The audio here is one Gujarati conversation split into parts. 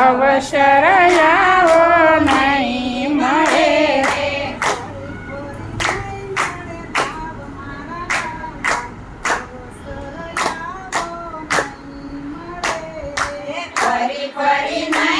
અવસર આવો નહીં મળે ફરી ફરી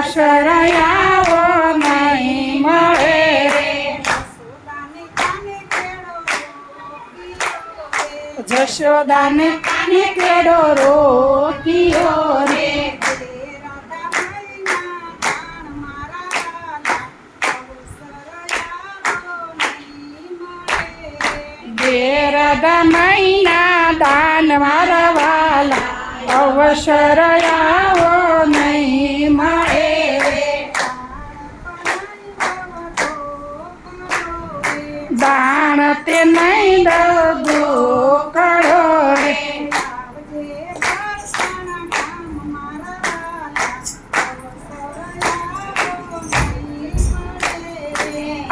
આવો નહીં મળે. જશોદાને કાને કેડો રોક્યો રે? દેરદા મહિના દાન મારા વાલા અવસર આવો દાણ તે નહીં દગો કરો રે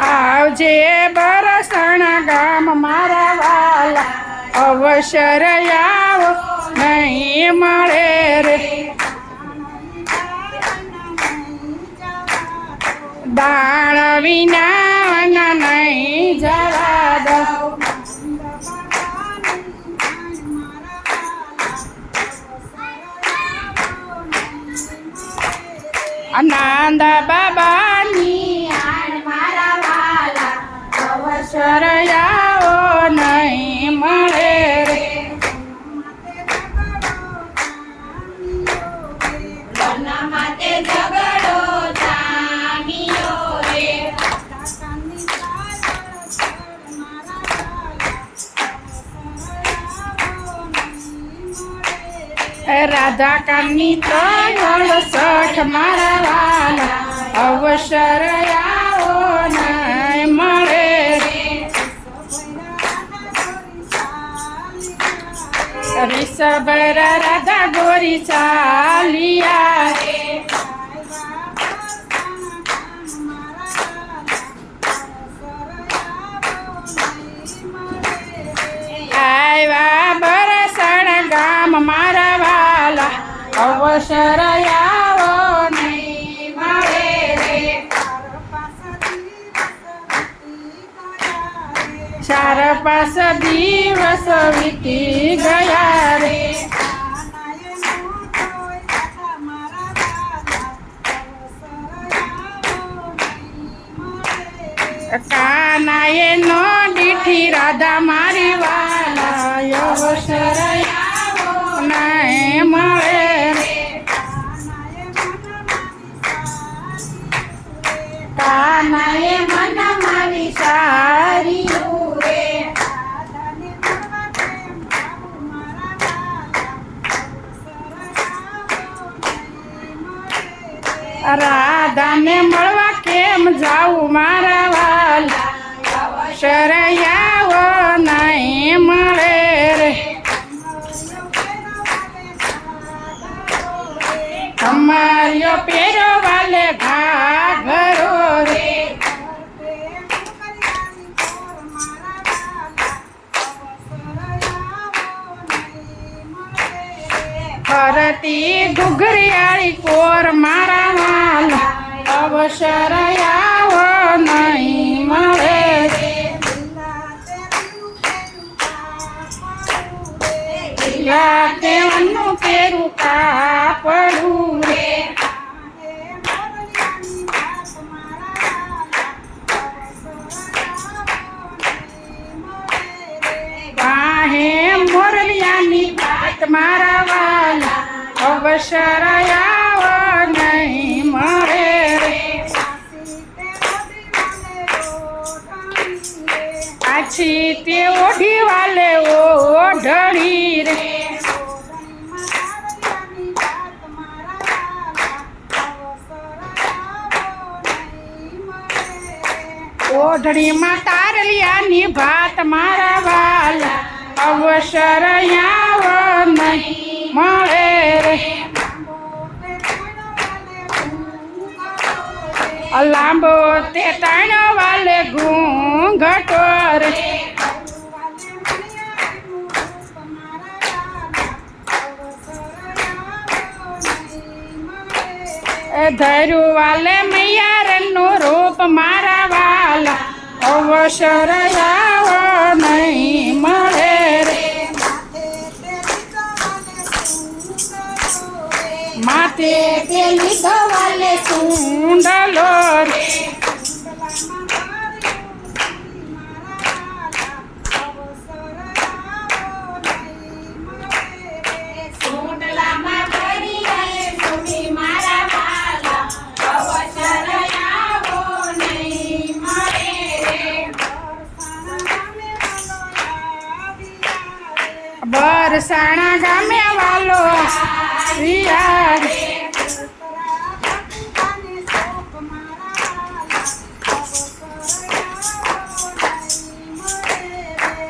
આવજે બરસણ ગામ મારા વાલા અવસર આવો નહીં મળે રે દાણ વિના રાધા કાની તળ સઠ મારા અવસર આવો નહીં મળે. રિષભર રાધા ગોરી રે. આવ્યા અવસર આવો નહીં મળે રે ચાર પાંચ દિવસ વીતી ગયા રે કાનાએ નો દીઠી રાધા મારી વાલા અવસર આવો નહીં મળે કાનાએ મન મારી રાધાને મળવા કેમ જાઉં મારા વાલા? અવસર નહીં મળે રે. અમારી પેરો ઘુઘરિયાળી કોર મારા વાલા અવસર આવો નહીં મળે. કેવાનું પેરું કાપડું રે. કાહે મોરલિયાની મારા વાલા અવસર આવો નહીં મળે રે પાછી તે ઓઢી વાલે ઓઢળી રે ઓઢણીમાં તારલિયાની ભાત મારા વાલા અવસર આવો નહીં મળે तेरे लांबो ते टाण वाले घूंघटोर धरू वाले मैयार रूप मारा वाला, अवसर नहीं मर। માથે તે લીધો વાલે સુંડલો રે.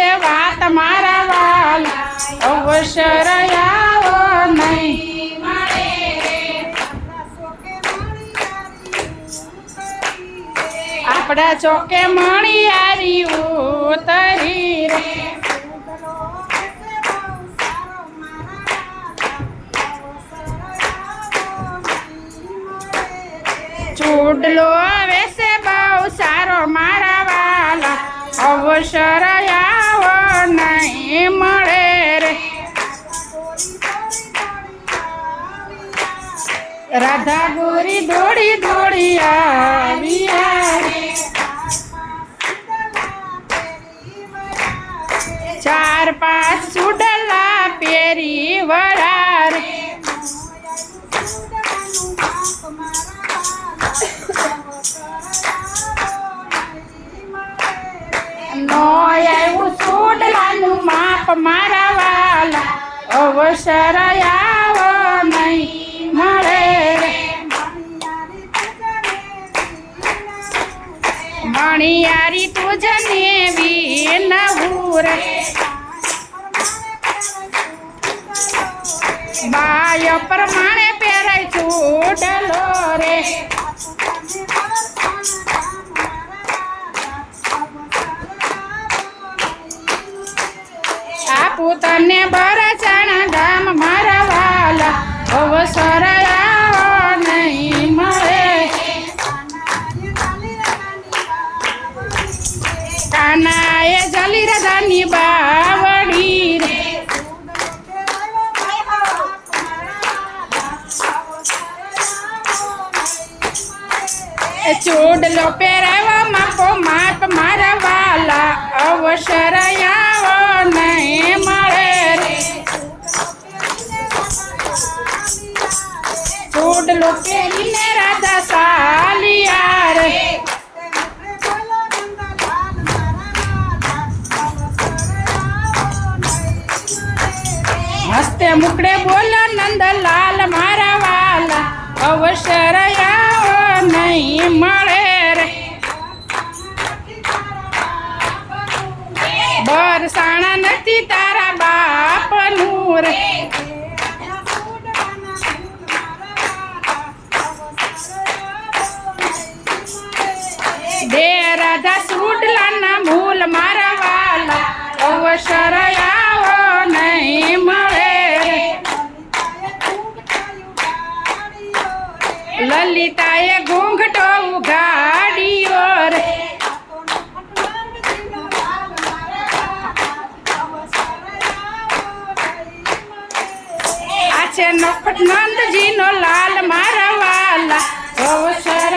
છે વાત મારા વાલા અવસર આવો નહીં આપણા ચોકે મણી આરી ઉતરી રે ચૂડલો વેસે બહુ સારો મારા વાલા અવસર આવો નહીં મળે રે રાધા ગોરી દોડી દોડી આવી ચાર પાંચ સુડલા પેરી વળા મારા વાલા અવસર આવો નહીં. મળે મણિયારી તુજને વિનવું રે. બાય પ્રમાણે પહેરાય ચૂડલો રે. આપું બારા ચાણા ગામ મારા વાલા અવસર નહીં મળે. કાનાએ જલી રદાની બાવડી મુકડે બોલો નંદલાલ, મારા વાલા, અવસર આવો નહીં મળે રે. બરસાણા નથી તારા બાપનું રે. દે રાધા સુડલાના મૂલ, મારા વાલા, અવસર આવો નહીં મળે લલિતાએ ઘૂંઘટો ઉઘાડ્યો રે. આ છે નંદજીનો લાલ મારા વાલા અવસર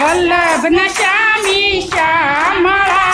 વલ્લભ ન શ્યામી શ્યામળા.